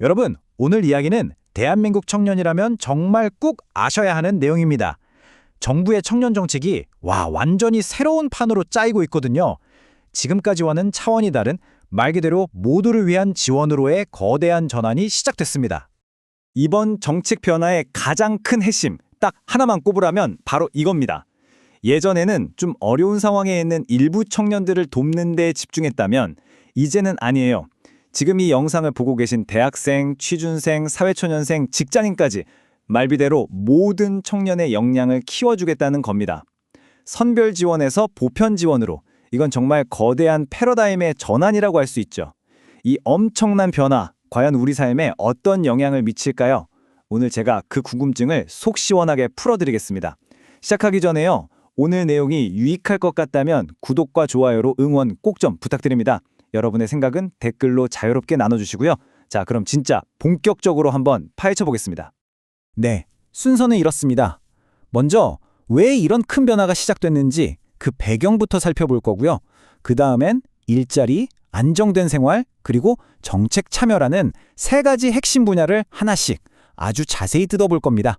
여러분, 오늘 이야기는 대한민국 청년이라면 정말 꼭 아셔야 하는 내용입니다. 정부의 청년 정책이 와 완전히 새로운 판으로 짜이고 있거든요. 지금까지와는 차원이 다른 말 그대로 모두를 위한 지원으로의 거대한 전환이 시작됐습니다. 이번 정책 변화의 가장 큰 핵심 딱 하나만 꼽으라면 바로 이겁니다. 예전에는 좀 어려운 상황에 있는 일부 청년들을 돕는 데 집중했다면 이제는 아니에요. 지금 이 영상을 보고 계신 대학생, 취준생, 사회초년생, 직장인까지 말비대로 모든 청년의 역량을 키워주겠다는 겁니다. 선별 지원에서 보편 지원으로 이건 정말 거대한 패러다임의 전환이라고 할 수 있죠. 이 엄청난 변화, 과연 우리 삶에 어떤 영향을 미칠까요? 오늘 제가 그 궁금증을 속 시원하게 풀어드리겠습니다. 시작하기 전에요. 오늘 내용이 유익할 것 같다면 구독과 좋아요로 응원 꼭 좀 부탁드립니다. 여러분의 생각은 댓글로 자유롭게 나눠주시고요. 자, 그럼 진짜 본격적으로 한번 파헤쳐 보겠습니다. 네, 순서는 이렇습니다. 먼저 왜 이런 큰 변화가 시작됐는지 그 배경부터 살펴볼 거고요. 그 다음엔 일자리, 안정된 생활, 그리고 정책 참여라는 세 가지 핵심 분야를 하나씩 아주 자세히 뜯어볼 겁니다.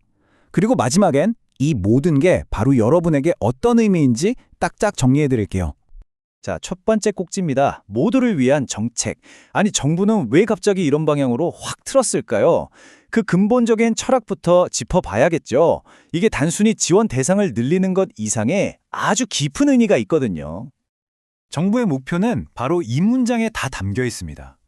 그리고 마지막엔 이 모든 게 바로 여러분에게 어떤 의미인지 딱딱 정리해 드릴게요. 자, 첫 번째 꼭지입니다. 모두를 위한 정책. 아니, 정부는 왜 갑자기 이런 방향으로 확 틀었을까요? 그 근본적인 철학부터 짚어봐야겠죠. 이게 단순히 지원 대상을 늘리는 것 이상의 아주 깊은 의미가 있거든요. 정부의 목표는 바로 이 문장에 다 담겨 있습니다.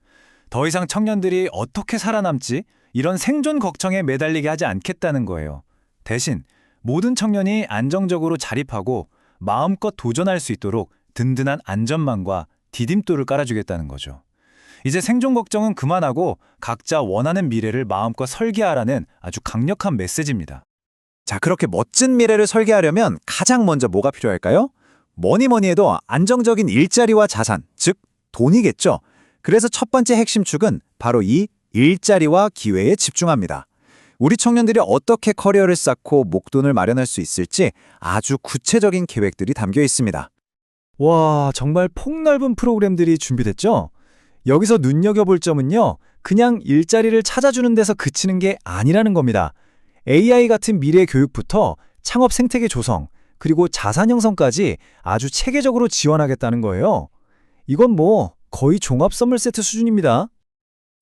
더 이상 청년들이 어떻게 살아남지 이런 생존 걱정에 매달리게 하지 않겠다는 거예요. 대신 모든 청년이 안정적으로 자립하고 마음껏 도전할 수 있도록 든든한 안전망과 디딤돌을 깔아주겠다는 거죠. 이제 생존 걱정은 그만하고 각자 원하는 미래를 마음껏 설계하라는 아주 강력한 메시지입니다. 자, 그렇게 멋진 미래를 설계하려면 가장 먼저 뭐가 필요할까요? 뭐니 뭐니 해도 안정적인 일자리와 자산, 즉 돈이겠죠. 그래서 첫 번째 핵심 축은 바로 이 일자리와 기회에 집중합니다. 우리 청년들이 어떻게 커리어를 쌓고 목돈을 마련할 수 있을지 아주 구체적인 계획들이 담겨 있습니다. 와, 정말 폭넓은 프로그램들이 준비됐죠? 여기서 눈여겨볼 점은요, 그냥 일자리를 찾아주는 데서 그치는 게 아니라는 겁니다. AI 같은 미래 교육부터 창업 생태계 조성, 그리고 자산 형성까지 아주 체계적으로 지원하겠다는 거예요. 이건 뭐 거의 종합 선물 세트 수준입니다.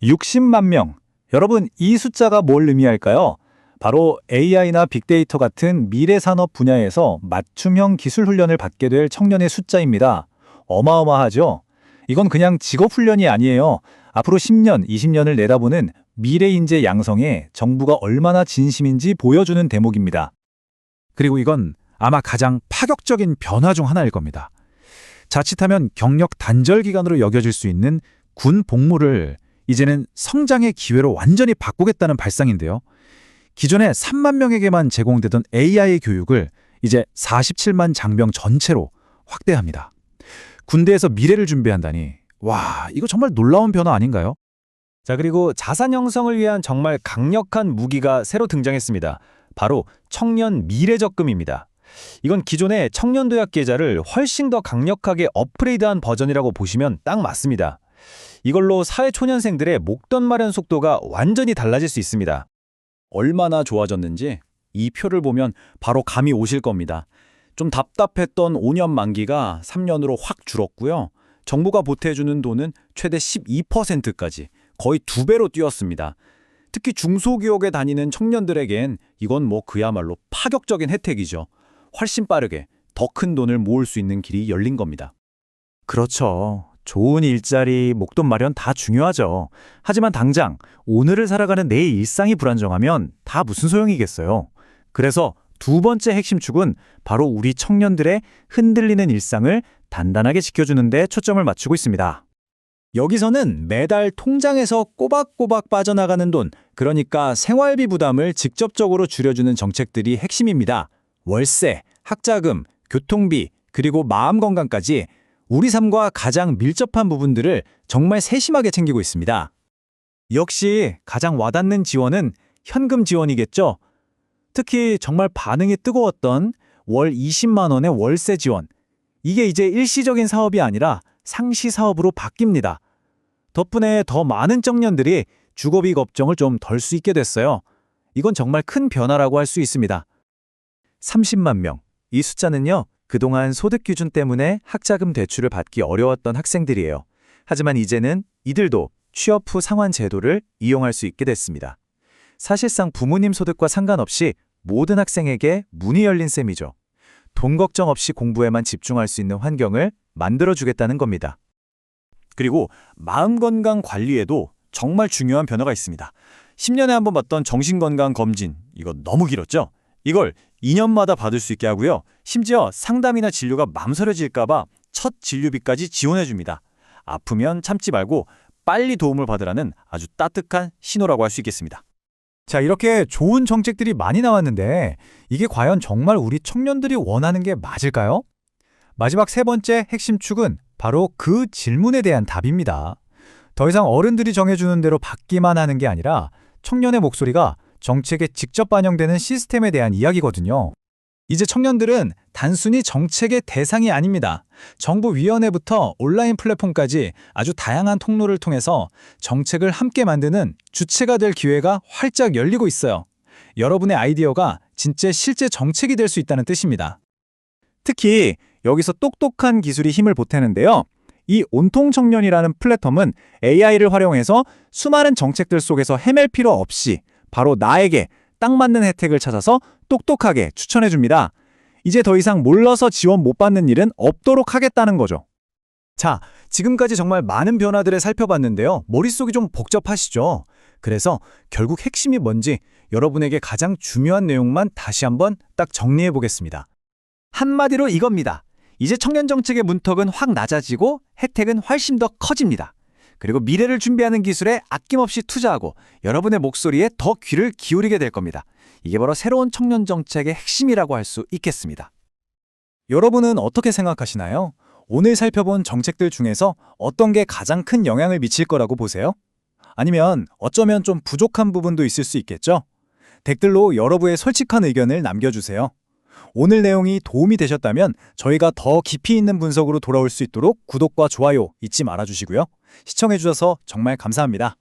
60만 명. 여러분, 이 숫자가 뭘 의미할까요? 바로 AI나 빅데이터 같은 미래 산업 분야에서 맞춤형 기술 훈련을 받게 될 청년의 숫자입니다. 어마어마하죠? 이건 그냥 직업 훈련이 아니에요. 앞으로 10년, 20년을 내다보는 미래 인재 양성에 정부가 얼마나 진심인지 보여주는 대목입니다. 그리고 이건 아마 가장 파격적인 변화 중 하나일 겁니다. 자칫하면 경력 단절 기간으로 여겨질 수 있는 군 복무를 이제는 성장의 기회로 완전히 바꾸겠다는 발상인데요. 기존에 3만 명에게만 제공되던 AI 교육을 이제 47만 장병 전체로 확대합니다. 군대에서 미래를 준비한다니 와 이거 정말 놀라운 변화 아닌가요? 자 그리고 자산 형성을 위한 정말 강력한 무기가 새로 등장했습니다. 바로 청년 미래적금입니다. 이건 기존의 청년도약 계좌를 훨씬 더 강력하게 업그레이드한 버전이라고 보시면 딱 맞습니다. 이걸로 사회 초년생들의 목돈 마련 속도가 완전히 달라질 수 있습니다. 얼마나 좋아졌는지 이 표를 보면 바로 감이 오실 겁니다. 좀 답답했던 5년 만기가 3년으로 확 줄었고요. 정부가 보태주는 돈은 최대 12%까지 거의 두 배로 뛰었습니다. 특히 중소기업에 다니는 청년들에겐 이건 뭐 그야말로 파격적인 혜택이죠. 훨씬 빠르게 더 큰 돈을 모을 수 있는 길이 열린 겁니다. 그렇죠. 좋은 일자리, 목돈 마련 다 중요하죠. 하지만 당장 오늘을 살아가는 내 일상이 불안정하면 다 무슨 소용이겠어요. 그래서 두 번째 핵심 축은 바로 우리 청년들의 흔들리는 일상을 단단하게 지켜주는 데 초점을 맞추고 있습니다. 여기서는 매달 통장에서 꼬박꼬박 빠져나가는 돈, 그러니까 생활비 부담을 직접적으로 줄여주는 정책들이 핵심입니다. 월세, 학자금, 교통비, 그리고 마음 건강까지 우리 삶과 가장 밀접한 부분들을 정말 세심하게 챙기고 있습니다. 역시 가장 와닿는 지원은 현금 지원이겠죠. 특히 정말 반응이 뜨거웠던 월 20만 원의 월세 지원. 이게 이제 일시적인 사업이 아니라 상시 사업으로 바뀝니다. 덕분에 더 많은 청년들이 주거비 걱정을 좀 덜 수 있게 됐어요. 이건 정말 큰 변화라고 할 수 있습니다. 30만 명. 이 숫자는요, 그동안 소득 기준 때문에 학자금 대출을 받기 어려웠던 학생들이에요. 하지만 이제는 이들도 취업 후 상환 제도를 이용할 수 있게 됐습니다. 사실상 부모님 소득과 상관없이 모든 학생에게 문이 열린 셈이죠. 돈 걱정 없이 공부에만 집중할 수 있는 환경을 만들어주겠다는 겁니다. 그리고 마음 건강 관리에도 정말 중요한 변화가 있습니다. 10년에 한번 받던 정신건강 검진, 이거 너무 길었죠? 이걸 2년마다 받을 수 있게 하고요. 심지어 상담이나 진료가 망설여질까봐 첫 진료비까지 지원해줍니다. 아프면 참지 말고 빨리 도움을 받으라는 아주 따뜻한 신호라고 할 수 있겠습니다. 자, 이렇게 좋은 정책들이 많이 나왔는데 이게 과연 정말 우리 청년들이 원하는 게 맞을까요? 마지막 세 번째 핵심 축은 바로 그 질문에 대한 답입니다. 더 이상 어른들이 정해주는 대로 받기만 하는 게 아니라 청년의 목소리가 정책에 직접 반영되는 시스템에 대한 이야기거든요. 이제 청년들은 단순히 정책의 대상이 아닙니다. 정부위원회부터 온라인 플랫폼까지 아주 다양한 통로를 통해서 정책을 함께 만드는 주체가 될 기회가 활짝 열리고 있어요. 여러분의 아이디어가 진짜 실제 정책이 될 수 있다는 뜻입니다. 특히 여기서 똑똑한 기술이 힘을 보태는데요. 이 온통 청년이라는 플랫폼은 AI를 활용해서 수많은 정책들 속에서 헤맬 필요 없이 바로 나에게 딱 맞는 혜택을 찾아서 똑똑하게 추천해 줍니다. 이제 더 이상 몰라서 지원 못 받는 일은 없도록 하겠다는 거죠. 자, 지금까지 정말 많은 변화들을 살펴봤는데요. 머릿속이 좀 복잡하시죠? 그래서 결국 핵심이 뭔지 여러분에게 가장 중요한 내용만 다시 한번 딱 정리해 보겠습니다. 한마디로 이겁니다. 이제 청년 정책의 문턱은 확 낮아지고 혜택은 훨씬 더 커집니다. 그리고 미래를 준비하는 기술에 아낌없이 투자하고 여러분의 목소리에 더 귀를 기울이게 될 겁니다. 이게 바로 새로운 청년 정책의 핵심이라고 할 수 있겠습니다. 여러분은 어떻게 생각하시나요? 오늘 살펴본 정책들 중에서 어떤 게 가장 큰 영향을 미칠 거라고 보세요? 아니면 어쩌면 좀 부족한 부분도 있을 수 있겠죠? 댓글로 여러분의 솔직한 의견을 남겨주세요. 오늘 내용이 도움이 되셨다면 저희가 더 깊이 있는 분석으로 돌아올 수 있도록 구독과 좋아요 잊지 말아주시고요. 시청해주셔서 정말 감사합니다.